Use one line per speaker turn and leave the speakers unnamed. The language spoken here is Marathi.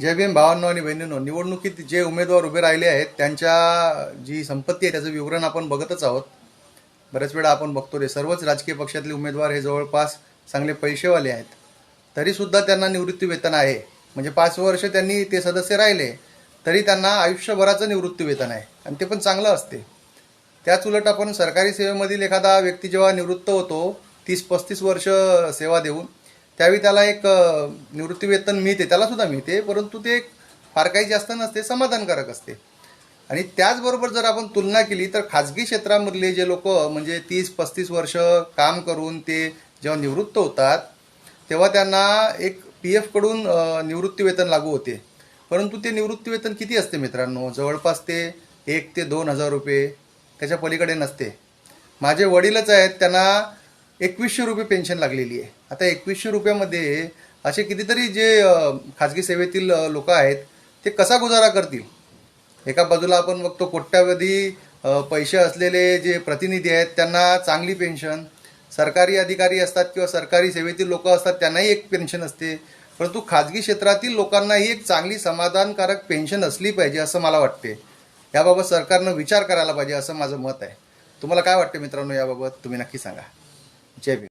जय भीम भावांनो आणि बहिणींनो निवडणुकीत जे उमेदवार उभे राहिले आहेत त्यांच्या जी संपत्ती आहे त्याचं विवरण आपण बघतच आहोत. बऱ्याच वेळा आपण बघतो रे सर्वच राजकीय पक्षातले उमेदवार हे जवळपास चांगले पैसेवाले आहेत. तरीसुद्धा त्यांना निवृत्ती वेतन आहे. म्हणजे पाच वर्ष त्यांनी ते सदस्य राहिले तरी त्यांना आयुष्यभराचं निवृत्ती वेतन आहे. आणि ते पण चांगलं असते. त्याच उलट आपण सरकारी सेवेमधील एखादा व्यक्ती जेव्हा निवृत्त होतो तीस पस्तीस वर्ष सेवा देऊन त्यावेळी त्याला एक निवृत्तीवेतन मिळते त्याला सुद्धा मिळते परंतु ते फार काही जास्त नसते समाधानकारक असते. आणि त्याचबरोबर जर आपण तुलना केली तर खाजगी क्षेत्रामधले जे लोक म्हणजे तीस पस्तीस वर्ष काम करून ते जेव्हा निवृत्त होतात तेव्हा त्यांना एक पी एफकडून निवृत्तीवेतन लागू होते. परंतु ते निवृत्तीवेतन किती असते मित्रांनो? जवळपास ते एक ते दोन हजार रुपये त्याच्या पलीकडे नसते. माझे वडीलच आहेत त्यांना एकवीसशे रुपये पेन्शन लागलेली आहे. आता एकवीसशे रुपयामध्ये असे कितीतरी जे खाजगी सेवेतील लोक आहेत ते कसा गुजारा करतील? एका बाजूला आपण बघतो कोट्यावधी पैसे असलेले जे प्रतिनिधी आहेत त्यांना चांगली पेन्शन सरकारी अधिकारी असतात किंवा सरकारी सेवेतील लोक असतात त्यांनाही एक पेन्शन असते. परंतु खाजगी क्षेत्रातील लोकांनाही एक चांगली समाधानकारक पेन्शन असली पाहिजे असं मला वाटते. याबाबत सरकारनं विचार करायला पाहिजे असं माझं मत आहे. तुम्हाला काय वाटतं मित्रांनो याबाबत? तुम्ही नक्की सांगा. जय भीम